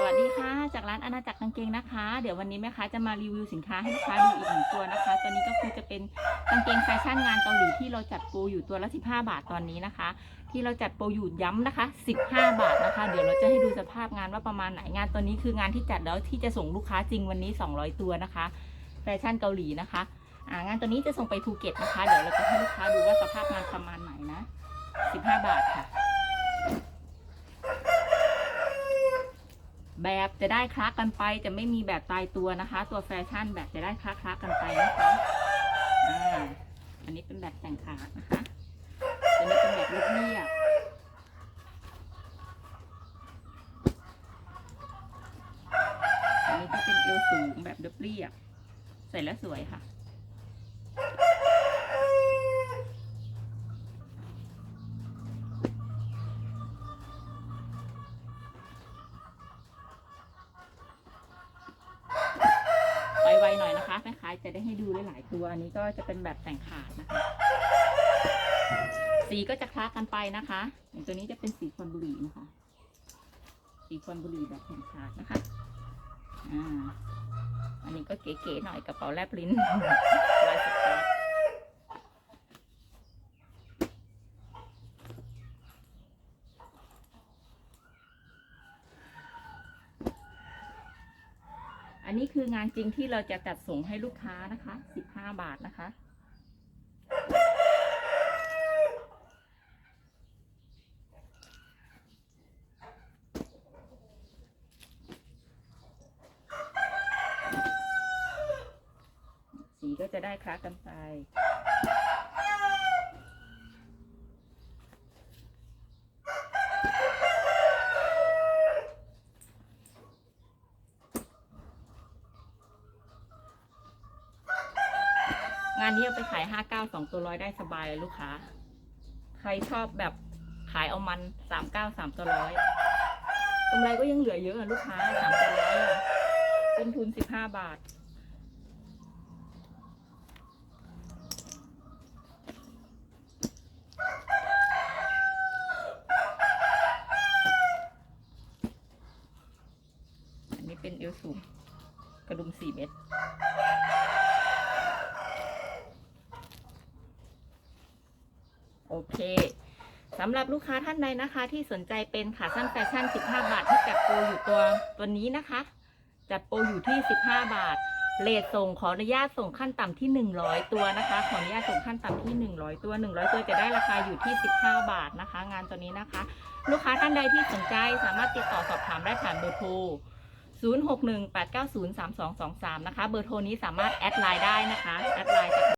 สวัสดีค่ะจากร้านอาณาจักรกางเกงนะคะ เดี๋ยววันนี้แม่ค้าจะมารีวิวสินค้าให้ลูกค้าดูอีกหนึ่งตัวนะคะ ตัวนี้ก็คือจะเป็นกางเกงแฟชั่นงานเกาหลีที่เราจัดโปรอยู่ตัวละ 15 บาทตอนนี้นะคะ ที่เราจัดโปรอยู่ย้ำนะคะ 15 บาทนะคะ เดี๋ยวเราจะให้ดูสภาพงานว่าประมาณไหนงานตัวนี้คืองานที่จัดแล้วที่จะส่งลูกค้าจริงวันนี้ 200 ตัวนะคะ แฟชั่นเกาหลีนะคะางานตัวนี้จะส่งไปภูเก็ตนะคะ เดี๋ยวเราจะให้ลูกค้าดูว่าสภาพงานประมาณไหนนะ 15 บาทค่ะ แบบจะได้คลักกันไป จะไม่มีแบบตายตัวนะคะ ตัวแฟชั่นแบบจะได้คลักคลักกันไปนะคะอ่าอันนี้เป็นแบบแต่งขานะคะอันนี้เป็นแบบเรียบอันนี้ก็เป็นเอวสูงแบบเรียบใส่แล้วสวยค่ะ ไปไวหน่อยนะคะแม่ค้าจะได้ให้ดูหลายๆตัว อันนี้ก็จะเป็นแบบแต่งขาดนะคะ สีก็จะคล้ากันไปนะคะ อย่างตัวนี้จะเป็นสีควันบุหรี่นะคะ สีควันบุหรี่แบบแต่งขาดนะคะ อ่า อันนี้ก็เก๋ๆหน่อยกระเป๋าแลบลิ้นลายสก๊อต อันนี้คืองานจริงที่เราจะจัดส่งให้ลูกค้านะคะ 15 บาทนะคะ สีก็จะได้คล้ากันไป งานนี้เอาไปขายห้าเก้าสองตัวร้อยได้สบายเลยลูกค้า ใครชอบแบบขายเอามันสามเก้าสามตัวร้อยกำไรก็ยังเหลือเยอะอะลูกค้าสามตัวร้อยอะต้นทุนสิบห้าบาทอันนี้เป็นเอวสูงกระดุมสี่เม็ด โอเคสำหรับลูกค้าท่านใดนะคะ ที่สนใจเป็นขาสั้นแฟชั่น 15 บาทที่จัดโปรอยู่ตัวตัวนี้นะคะ จัดโปรอยู่ที่ 15 บาทเลทส่งขออนุญาตส่งขั้นต่ำที่ 100 ตัวนะคะ ขออนุญาตส่งขั้นต่ำที่ 100 ตัว 100 ตัวจะได้ราคาอยู่ที่ 15 บาทนะคะ งานตัวนี้นะคะ ลูกค้าท่านใดที่สนใจสามารถติดต่อสอบถามได้ผ่านเบอร์โทร 0618903223 นะคะ เบอร์โทรนี้สามารถแอดไลน์ได้นะคะแอดไลน์